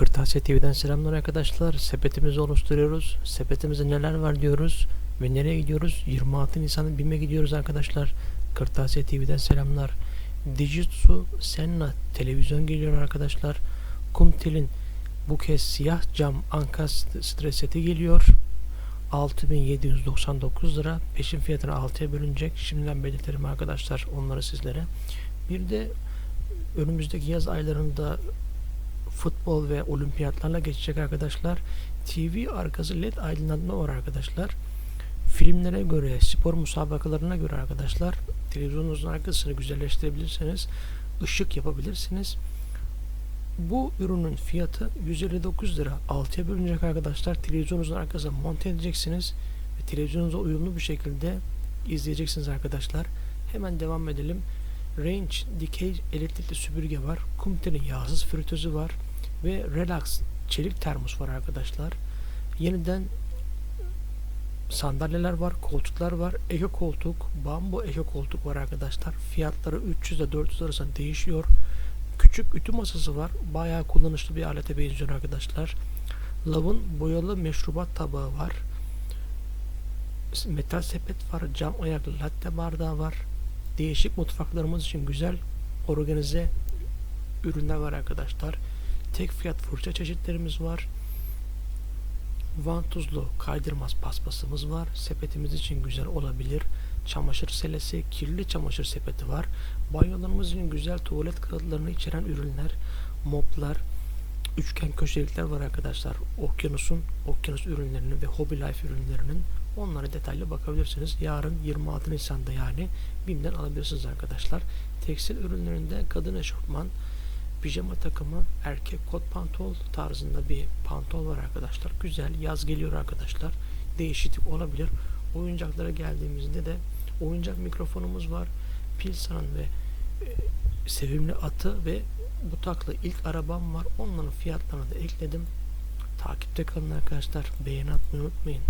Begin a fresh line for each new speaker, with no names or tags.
Kırtasiye TV'den selamlar arkadaşlar. Sepetimizi oluşturuyoruz. Sepetimizde neler var diyoruz ve nereye gidiyoruz? 26 Nisan'da BİM'e gidiyoruz arkadaşlar. Kırtasiye TV'den selamlar. Dijitsu Senna televizyon geliyor arkadaşlar. Kumtel'in bu kez siyah cam ankas stres seti geliyor. 6799 lira. Peşin fiyatına 6'ya bölünecek. Şimdiden belirtelim arkadaşlar onları sizlere. Bir de önümüzdeki yaz aylarında futbol ve olimpiyatlarla geçecek arkadaşlar. TV arkası led aydınlatma var arkadaşlar. Filmlere göre, spor musabakalarına göre arkadaşlar televizyonunuzun arkasını güzelleştirebilirseniz ışık yapabilirsiniz. Bu ürünün fiyatı 159 lira. 6'ya bölünecek arkadaşlar. Televizyonunuzun arkasına monte edeceksiniz ve televizyonunuza uyumlu bir şekilde izleyeceksiniz arkadaşlar. Hemen devam edelim. Range dikey elektrikli süpürge var. Kumtel'in yağsız fritözü var. Ve Relax çelik termos var arkadaşlar. Yeniden sandalyeler var, koltuklar var. Eko koltuk, bambu eko koltuk var arkadaşlar. Fiyatları 300 ile 400 arasında değişiyor. Küçük ütü masası var. Bayağı kullanışlı bir alete benziyor arkadaşlar. Lav'ın boyalı meşrubat tabağı var. Metal sepet var. Cam ayaklı latte bardağı var. Değişik mutfaklarımız için güzel organize ürünler var arkadaşlar. Tek fiyat fırça çeşitlerimiz var. Vantuzlu kaydırmaz paspasımız var. Sepetimiz için güzel olabilir. Çamaşır selesi, kirli çamaşır sepeti var. Banyolarımız için güzel tuvalet kağıtlarını içeren ürünler, moplar, üçgen köşelikler var arkadaşlar. Okyanusun, okyanus ürünlerinin ve Hobby Life ürünlerinin onlara detaylı bakabilirsiniz. Yarın 26 Nisan'da yani BİM'den alabilirsiniz arkadaşlar. Tekstil ürünlerinde kadın eşofman, pijama takımı, erkek kot pantol tarzında bir pantol var arkadaşlar. Güzel, yaz geliyor arkadaşlar. Değişiklik olabilir. Oyuncaklara geldiğimizde de oyuncak mikrofonumuz var. Pilsa'nın ve e, sevimli atı ve butaklı ilk arabam var. Onların fiyatlarını da ekledim. Takipte kalın arkadaşlar. Beğeni atmayı unutmayın.